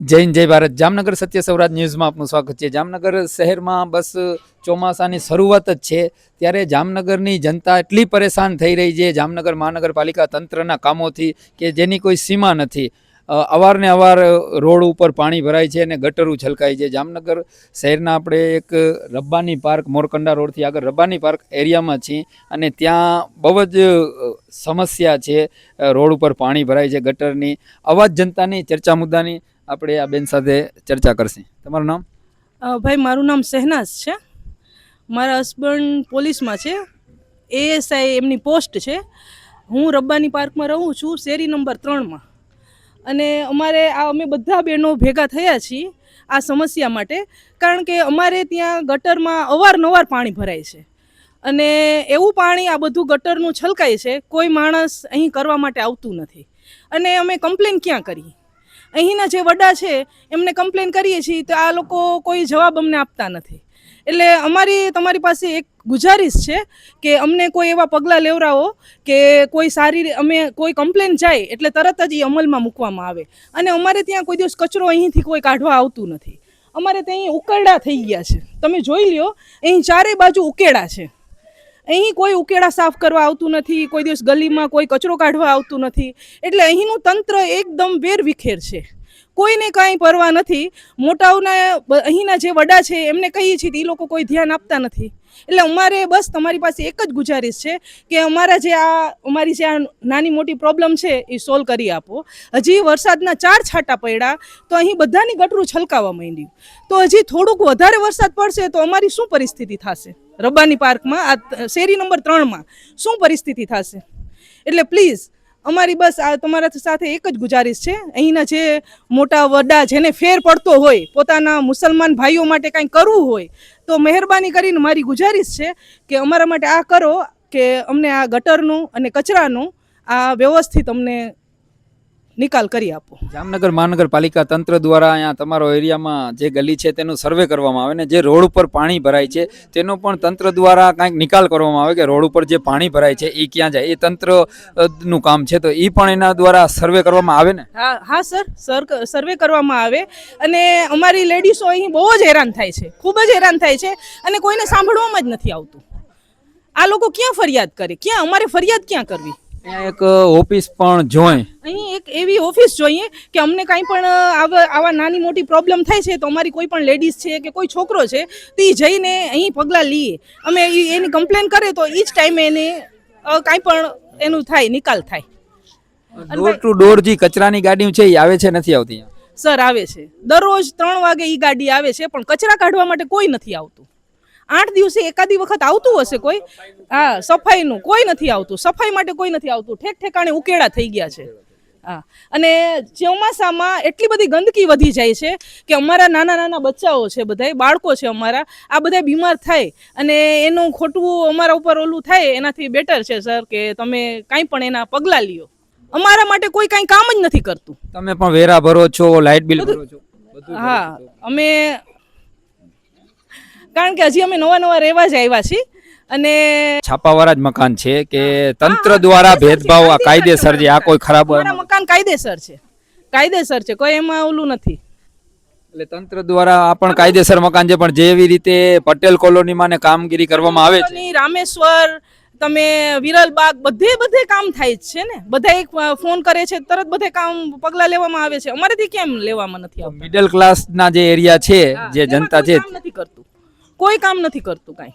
જય જય ભારત. જામનગર સત્ય સૌરાજ ન્યૂઝમાં આપનું સ્વાગત છે. જામનગર શહેરમાં બસ ચોમાસાની શરૂઆત જ છે. ત્યારે જામનગરની જનતા એટલી પરેશાન થઈ રહી છે. જામનગર મહાનગરપાલિકા તંત્રના કામોથી કે જેની કોઈ સીમા નથી અવારને અવાર રોડ ઉપર પાણી ભરાય છે અને ગટરું છલકાય છે. જામનગર શહેરના આપણે એક રબ્બાની પાર્ક, મોરકંડા રોડથી આગળ રબ્બાની પાર્ક એરિયામાં છીએ અને ત્યાં બહુ જ સમસ્યા છે. રોડ ઉપર પાણી ભરાય છે ગટરની. અવાજ જનતાની ચર્ચા મુદ્દાની આપણે આ બેન સાથે ચર્ચા કરશે. તમારું નામ? ભાઈ, મારું નામ શહેનાઝ છે. મારા હસબન્ડ પોલીસમાં છે. એએસઆઈ એમની પોસ્ટ છે. હું રબ્બાની પાર્કમાં રહું છું, શેરી નંબર ત્રણમાં. અને અમારે આ, અમે બધા બહેનો ભેગા થયા છીએ આ સમસ્યા માટે, કારણ કે અમારે ત્યાં ગટરમાં અવારનવાર પાણી ભરાય છે. અને એવું પાણી આ બધું ગટરનું છલકાય છે, કોઈ માણસ અહીં કરવા માટે આવતું નથી. અને અમે કમ્પ્લેન ક્યાં કરીએ? અહીંના જે વડા છે, એમને કમ્પ્લેન કરીએ છીએ, તો આ લોકો કોઈ જવાબ અમને આપતા નથી. એટલે અમારી, તમારી પાસે એક ગુજારિશ છે કે અમને કોઈ એવા પગલાં લેવડાવો કે કોઈ સારી અમે કોઈ કમ્પ્લેન જાય એટલે તરત જ એ અમલમાં મૂકવામાં આવે. અને અમારે ત્યાં કોઈ દિવસ કચરો અહીંથી કોઈ કાઢવા આવતું નથી. અમારે ત્યાં ઉકરડા થઈ ગયા છે. તમે જોઈ લ્યો, અહીં ચારે બાજુ ઉકેડા છે. અહીં કોઈ ઉકેડા સાફ કરવા આવતું નથી, કોઈ દિવસ ગલીમાં કોઈ કચરો કાઢવા આવતું નથી. એટલે અહીંનું તંત્ર એકદમ વેરવિખેર છે. કોઈને કાંઈ પરવા નથી. મોટાઓના અહીંના જે વડા છે, એમને કહીએ છીએ એ લોકો કોઈ ધ્યાન આપતા નથી. એટલે અમારે બસ તમારી પાસે એક જ ગુજારિશ છે કે અમારા જે આ, અમારી જે આ નાની મોટી પ્રોબ્લેમ છે, એ સોલ્વ કરી આપો. હજી વરસાદના ચાર છાંટા પડ્યા, તો અહીં બધાની ગટરું છલકાવા માંડ્યું. તો હજી થોડુંક વધારે વરસાદ પડશે, તો અમારી શું પરિસ્થિતિ થશે? રબ્બાની પાર્કમાં, આ શેરી નંબર ત્રણમાં. શું પરિસ્થિતિ થશે? એટલે પ્લીઝ, અમારી બસ આ તમારા સાથે એક જ ગુજારિશ છે. અહીંના જે મોટા વડા જેને ફેર પડતો હોય, પોતાના મુસલમાન ભાઈઓ માટે કાંઈ કરવું હોય, તો મહેરબાની કરીને મારી ગુજારિશ છે કે અમારા માટે આ કરો, કે અમને આ ગટરનું અને કચરાનું આ વ્યવસ્થિત અમને નિકાલ કરી આપો. જામનગર મહાનગરપાલિકા તંત્ર દ્વારા અહીંયા તમારો એરિયામાં જે ગલી છે તેનું સર્વે કરવામાં આવે ને જે રોડ ઉપર પાણી ભરાય છે તેનો પણ તંત્ર દ્વારા કાંઈક નિકાલ કરવામાં આવે કે રોડ ઉપર જે પાણી ભરાય છે એ ક્યાં જાય? એ તંત્રનું કામ છે તો એ પણ એના દ્વારા સર્વે કરવામાં આવે ને? હા હા સર. સર સર્વે કરવામાં આવે. અને અમારી લેડીઝો અહીં બહુ જ હેરાન થાય છે. ખૂબ જ હેરાન થાય છે. અને કોઈને સાંભળવામાં જ નથી આવતું. આ લોકો ક્યાં ફરિયાદ કરે? ક્યાં? અમારે ફરિયાદ ક્યાં કરવી? એક ઓફિસ પણ જોઈ. અહીં એક એવી ઓફિસ જોઈએ કે અમને કાંઈ પણ આવા નાની મોટી પ્રોબ્લેમ થાય છે તો અમારી કોઈ પણ લેડીઝ છે કે કોઈ છોકરો છે તો એ જઈને અહીં પગલાં લઈએ. અમે એની કમ્પ્લેન કરે તો એ જ ટાઈમે એને કાંઈ પણ એનું થાય નિકાલ થાય. ડોર ટુ ડોર જે કચરાની ગાડીઓ છે એ આવે છે નથી આવતી? સર આવે છે. દરરોજ ત્રણ વાગે એ ગાડી આવે છે પણ કચરા કાઢવા માટે કોઈ નથી આવતું. આઠ દિવસે એકાદી વખત આવતું હશે કોઈ? હા સફાઈનું. કોઈ નથી આવતું. સફાઈ માટે કોઈ નથી આવતું. ઠેક ઠેકાણે ઉકેડા થઈ ગયા છે. હા. અને ચોમાસામાં એટલી બધી ગંદકી વધી જાય છે કે અમારા નાના નાના બચ્ચાઓ છે બધાય બાળકો છે અમારા આ બધા બીમાર થાય અને એનું ખોટું અમારા ઉપર ઓલું થાય એનાથી બેટર છે સર કે તમે કાંઈ પણ એના પગલાં લ્યો. અમારા માટે કોઈ કાંઈ કામ જ નથી કરતું. તમે પણ વેરા ભરો છો લાઇટ બિલ ભરો છો. હા. અમે કારણ કે હજી અમે નવા નવા રહેવા જ આવ્યા છીએ અને છાપાવાળા જ મકાન છે કે તંત્ર દ્વારા ભેદભાવ આ કાયદેસર છે આ કોઈ ખરાબ મકાન કાયદેસર છે. કાયદેસર છે કોઈ એમાં ઓલું નથી. એટલે તંત્ર દ્વારા આ પણ કાયદેસર મકાન છે પણ જેવી રીતે પટેલ કોલોનીમાં ને કામગીરી કરવામાં આવે છે. રામેશ્વર તમે વિરલબાગ બધે બધે કામ થાય છે ને? બધા એક ફોન કરે છે તરત બધે કામ પગલાં લેવામાં આવે છે. અમારેથી કેમ લેવામાં નથી આવતું? મિડલ ક્લાસના જે એરિયા છે જે જનતા છે નથી કરતું. કોઈ કામ નથી કરતું કાંઈ.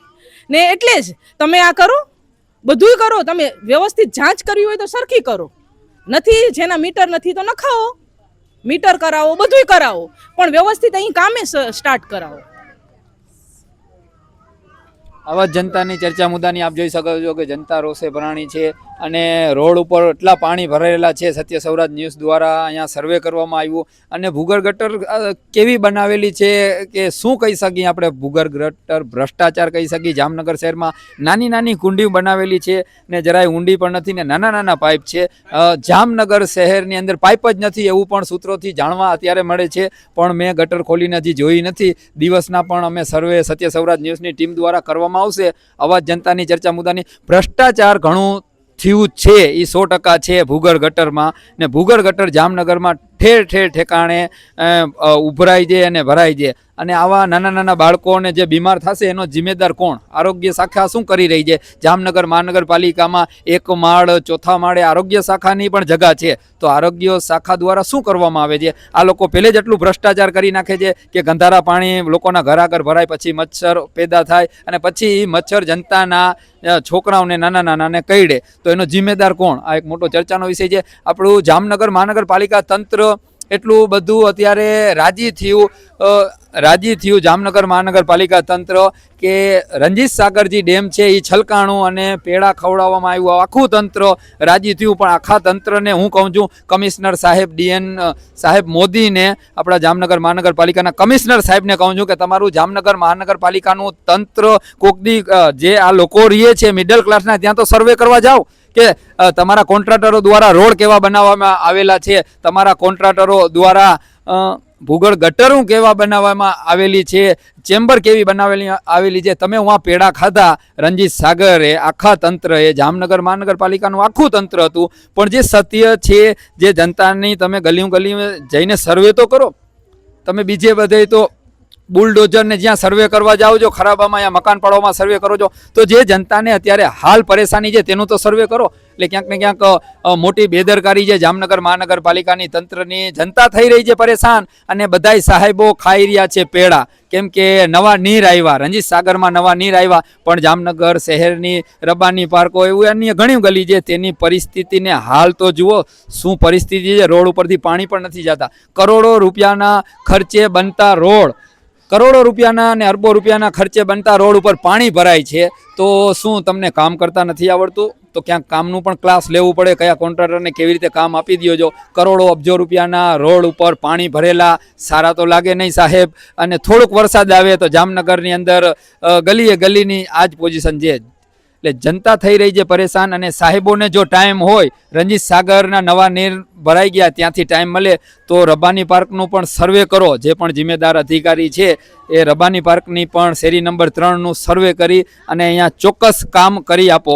ને એટલે જ તમે આ કરો, બધુંય કરો, તમે વ્યવસ્થિત જાંચ કરવી હોય તો સરખી કરો. નથી જેના મીટર નથી તો નખાવો. મીટર કરાવો, બધુંય કરાવો. પણ વ્યવસ્થિત અહીં કામે સ્ટાર્ટ કરાવો. આવા જનતાની ચર્ચા મુદ્દાની આપ જોઈ શકો છો કે જનતા રોષે ભરાણી છે. અને રોડ ઉપર એટલા પાણી ભરાયેલા છે સત્ય સૌરાજ ન્યૂઝ દ્વારા અહીંયા સર્વે કરવામાં આવ્યું. અને ભૂગર ગટર કેવી બનાવેલી છે કે શું કહી શકીએ આપણે? ભૂગર ગટર ભ્રષ્ટાચાર કહી શકીએ? જામનગર શહેરમાં નાની નાની કુંડી બનાવેલી છે ને જરાય ઊંડી પણ નથી ને નાના નાના પાઇપ છે. જામનગર શહેરની અંદર પાઇપ જ નથી એવું પણ સૂત્રોથી જાણવા અત્યારે મળે છે. પણ મેં ગટર ખોલીને હજી જોઈ નથી. દિવસના પણ અમે સર્વે સત્ય સૌરાજ ન્યૂઝની ટીમ દ્વારા કરવામાં આવશે. અવાજ જનતાની ચર્ચા મુદ્દાની. ભ્રષ્ટાચાર ઘણું થયું છે એ સો ટકા છે ભૂગર ગટરમાં. ને ભૂગર ગટર જામનગરમાં ઠેર ઠેર ઠેકાણે ઉભરાઈ જાય અને ભરાય છે અને આવા નાના નાના બાળકોને જે બીમાર થશે એનો જિમ્મેદાર કોણ? આરોગ્ય શાખા શું કરી રહી છે? જામનગર મહાનગરપાલિકામાં એક માળ, ચોથા માળે આરોગ્ય શાખાની પણ જગા છે. તો આરોગ્ય શાખા દ્વારા શું કરવામાં આવે છે? આ લોકો પહેલે જ એટલું ભ્રષ્ટાચાર કરી નાખે છે કે ગંધારા પાણી લોકોના ઘર આગળ ભરાય, પછી મચ્છર પેદા થાય અને પછી મચ્છર જનતાના છોકરાઓને નાના નાનાને કઈડે. તો એનો જિમ્મેદાર કોણ? આ એક મોટો ચર્ચાનો વિષય છે. આપણું જામનગર મહાનગરપાલિકા તંત્ર એટલું બધું અત્યારે રાજી થયું. રાજી થયું જામનગર મહાનગરપાલિકા તંત્ર કે રંજીત સાગરજી ડેમ છે એ છલકાણું અને પેડા ખવડાવવામાં આવ્યું. આખું તંત્ર રાજી થયું, પણ આખા તંત્રને હું કહું છું, કમિશનર સાહેબ ડીએન સાહેબ મોદીને, આપણા જામનગર મહાનગરપાલિકાના કમિશનર સાહેબને કહું છું કે તમારું જામનગર મહાનગરપાલિકાનું તંત્ર કોકદી જે આ લોકો રહીએ છે મિડલ ક્લાસના ત્યાં તો સર્વે કરવા જાઓ કે તમારા કોન્ટ્રાક્ટરો દ્વારા રોડ કેવા બનાવવામાં આવેલા છે, તમારા કોન્ટ્રાક્ટરો દ્વારા ભૂગોળ ગટરું કેવા બનાવવામાં આવેલી છે, ચેમ્બર કેવી બનાવેલી આવેલી છે, તમે હું પેડા ખાધા, રંજીત સાગરે આખા તંત્રએ, જામનગર મહાનગરપાલિકાનું આખું તંત્ર હતું, પણ જે સત્ય છે, જે જનતાની તમે ગલીઓ ગલીઓ જઈને સર્વે તો કરો. તમે બીજે બધે તો બુલડોઝરને જ્યાં સર્વે કરવા જાઓ છો, ખરાબામાં યા મકાન પાડવામાં સર્વે કરો છો, તો જે જનતાને અત્યારે હાલ પરેશાની છે, તેનું તો સર્વે કરો. એટલે ક્યાંક ને ક્યાંક મોટી બેદરકારી છે જામનગર મહાનગરપાલિકાની તંત્રની જનતા થઈ રહી છે પરેશાન અને બધાય સાહેબો ખાઈ રહ્યા છે પેડા. કેમ કે નવા નીર આવ્યા રંજીત સાગરમાં નવા નીર આવ્યા પણ જામનગર શહેરની રબાની પાર્કો એવું અન્ય ઘણી ગલી છે, તેની પરિસ્થિતિને હાલ તો જુઓ, શું પરિસ્થિતિ છે, રોડ ઉપરથી પાણી પણ નથી જતા. કરોડો રૂપિયાના ખર્ચે બનતા રોડ, કરોડો રૂપિયાના અને અરબો રૂપિયાના ખર્ચે બનતા રોડ ઉપર પાણી ભરાય છે, તો શું તમને કામ કરતા નથી આવડતું? તો ક્યાંક કામનું પણ ક્લાસ લેવું પડે, કયા કોન્ટ્રાક્ટરને કેવી રીતે કામ આપી દો છો કરોડો અબજો રૂપિયાના રોડ ઉપર પાણી ભરેલા, સારા તો લાગે નહીં સાહેબ. અને થોડુંક વરસાદ આવે તો જામનગરની અંદર ગલીએ ગલીની આ જ પોઝિશન છે એટલે જનતા થઈ રહી છે પરેશાન અને સાહેબોને જો ટાઈમ હોય, રંજીત સાગરના નવા નીર ભરાઈ ગયા, ત્યાંથી ટાઈમ મળે તો રબાની પાર્કનું પણ સર્વે કરો. જે પણ જિમ્મેદાર અધિકારી છે, એ રબાની પાર્કની પણ શેરી નંબર ત્રણનું સર્વે કરી અને અહીંયા ચોક્કસ કામ કરી આપો.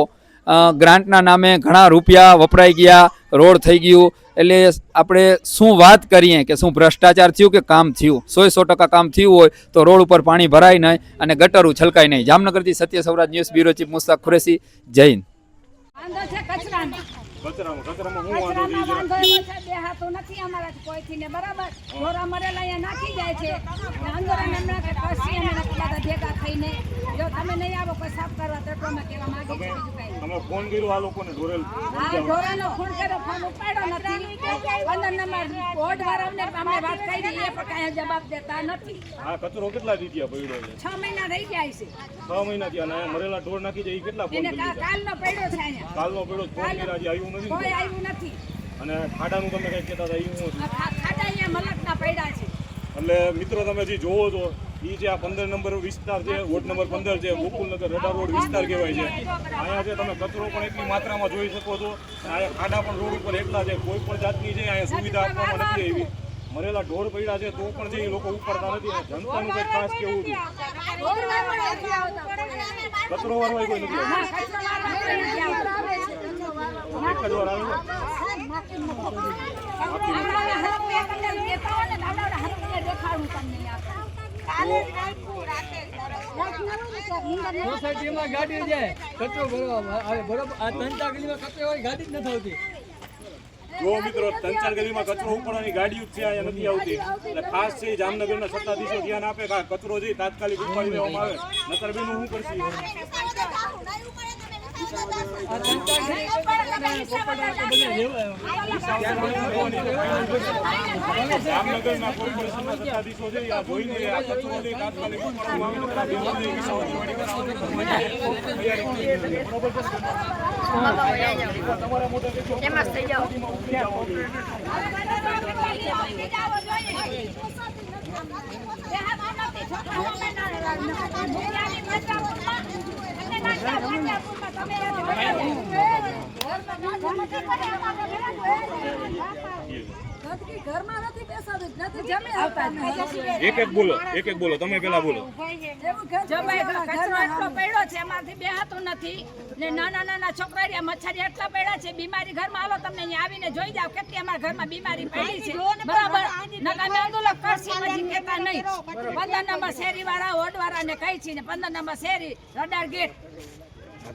ગ્રાન્ટના નામે ઘણા રૂપિયા વપરાઈ ગયા રોડ થઈ ગયું. એટલે આપણે શું વાત કરીએ કે શું ભ્રષ્ટાચાર થયું કે કામ થયું? સોય સો ટકા કામ થયું હોય તો રોડ ઉપર પાણી ભરાય નહીં અને ગટરું છલકાય નહીં. જામનગરથી Satya Sauraj news bureau chief Mustaq Qureshi. Jain છે નથી અમારા કોઈથી ને બરાબર? ઢોરા મરેલા અહીંયા નાખી જાય છે. ને હમણાં કે કસી અમે નથી બધા ભેગા થઈને જો તમે નહીં આવો કોઈ સાફ કરવા તો એટલો કહેવા માંગીએ છીએ બીજું કાંઈ નહીં. અમે ફોન કર્યો આ લોકોને ઢોરેલ આ ઢોરાનો ખૂન કર્યો ફોન ઉપાડ્યો નથી. પંદર નંબર વોર્ડ વાળાને અમને વાત કરી એ પણ કાંઈ જવાબ દેતા નથી. આ કચરો કેટલા દી થયા પડ્યો છ? મહિના રહી જાય છે. છ મહિના થયા અને મરેલા ઢોર નાખી જાય એ કેટલા ફોન કાલનો પડ્યો છે અહીંયા. કાલનો પેલો ફોન કર્યા હજી આવ્યું નથી કોઈ આવ્યું નથી. અને ખાડાનું તમે કઈ કહેતા હતા એ હું ખાડા અહીંયા મલકના પડ્યા છે. એટલે મિત્રો તમે જે જોવો છો એ જે આ પંદર નંબર વિસ્તાર છે વોર્ડ નંબર પંદર છે ગોકુલનગર રડા રોડ વિસ્તાર કહેવાય છે. અહીંયા છે તમે કચરો પણ એટલી માત્રામાં જોઈ શકો છો અહીંયા ખાડા પણ રોડ ઉપર એટલા છે કોઈ પણ જાતની છે અહીંયા સુવિધા આપવામાં નથી એવી મરેલા ઢોર પડ્યા છે તો પણ જે એ લોકો ઉપાડતા નથી અને જનતાનું કંઈક ખાસ કેવું છે? કચરો વાળવા કોઈ નથી સોસાયટીમાં ગાડી જાય ત્રણ ચાર ગલીમાં કચરો હોય ગાડી જ જો મિત્રો ત્રણ ગલીમાં કચરો ઉપાડવાની ગાડીઓ છે, અહીંયા નથી આવતી. એટલે ખાસ છે, જામનગરના સત્તાધીશો ધ્યાન આપે કચરો છે તાત્કાલિક ઉપાડી લેવામાં આવે નતર બેનું શું કરશી? જામનગરના કોર્પોરેશનના સત્તાધીશો છે આ જોઈને આ કચરો તાત્કાલિક? તમારા મોટા દેશો એક એક બોલો એક એક બોલો તમે પેલા બોલો. જો ભાઈ કચરો પડ્યો છે એમાંથી બેહાતું નથી. ને નાના નાના છોકરા મચ્છરી એટલા પડ્યા છે બીમારી ઘરમાં આવો તમને અહીંયા આવીને જોઈ જાવ કેટલી અમારા ઘરમાં બીમારી પડી છે. બરાબર? આંદોલન કરશી પછી કહેતા નહીં. પંદર નંબર શેરી વાળા ઓડ વાળા ને કહી છે ને પંદર નંબર શેરી રડાર ગેટ.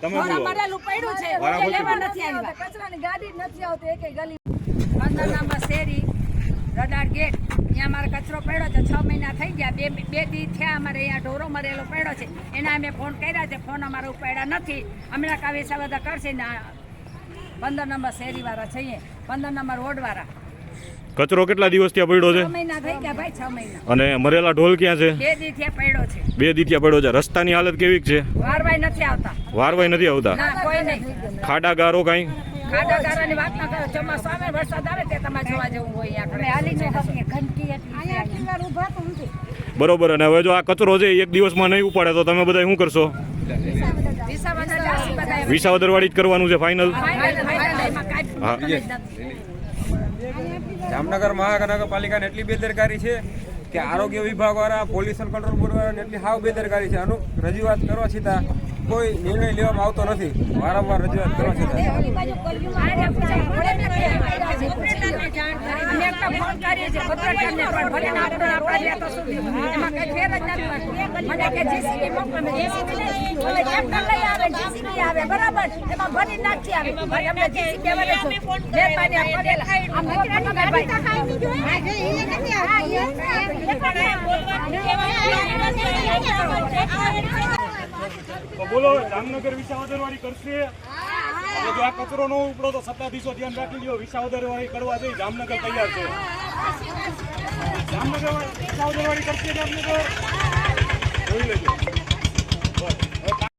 તમે બોલો. પડ્યું છે. લેવા નથી આવ્યા. કચરાની ગાડી નથી આવતી એકે ગલી. પંદર નંબર શેરી રડાર ગેટ. ત્યાં અમારે કચરો પડ્યો છે છ મહિના થઈ ગયા. બે બે દી થયા અમારે અહીંયા ઢોરો મરેલો પડ્યો છે. એના અમે ફોન કર્યા છે. ફોન અમારે ઉપાડ્યા નથી. હમણાં કાવી બધા કરશે ને પંદર નંબર શેરીવાળા છીએ પંદર નંબર વોર્ડ વાળા કચરો કેટલા દિવસ ત્યાં પડ્યો છે? અને મરેલા ઢોલ ક્યાં છે? બે દી પડ્યો છે. રસ્તાની હાલત કેવી છે? વારવાય નથી આવતા. વારવાઈ નથી આવતા? ના કોઈ નહીં. ખાડા ગારો કાંઈ? ખાડા ગારાની વાત ના કરો. ચોમાસું આવે વરસાદ આવે તે તમારે જોવા જવું હોય આપણે હાલી જઈએ ગંદકી એટલી બરોબર અને હવે જો આ કચરો છે એક દિવસમાં નહીં ઉપાડે તો તમે બધા શું કરશો? વિસાવદર વાળી જ કરવાનું છે ફાઇનલ હા. જામનગર મહાનગરપાલિકાને એટલી બેદરકારી છે કે આરોગ્ય વિભાગ વાળા પોલ્યુશન કંટ્રોલ બોર્ડ વાળાની એટલી હાવ બેદરકારી છે આનું રજૂઆત કરવા છતાં કોઈ નિર્ણય લેવામાં આવતો નથી વારંવાર રજૂઆત કરવા છતાં અમે તો ફોન કરીએ છીએ પત્રકારને પણ ભલે ના આપણે આપણા રહ્યા તો શું એમાં કઈ ફેર જ નથી મને કે જીસીબી મોકલો અમે જીસીબી હવે ટ્રેક્ટર લઈ આવે? જીસીબી આવે બરાબર? એમાં ભરી નાખી આવે. ભાઈ અમે જીસીબી આવે મહેરબાની આ કરેલા આ મહેરબાની ભાઈ. બોલો જામનગર વિસાવદરવાળી કરશે. જો આ કચરો નો ઉપડો તો સત્તાધીશો ધ્યાન રાખી લો વિસાવદર વાળી કરવા જઈ જામનગર તૈયાર છે. જામનગર વિસાવદરવાળી કરશે જામનગર? જોઈ લેજો.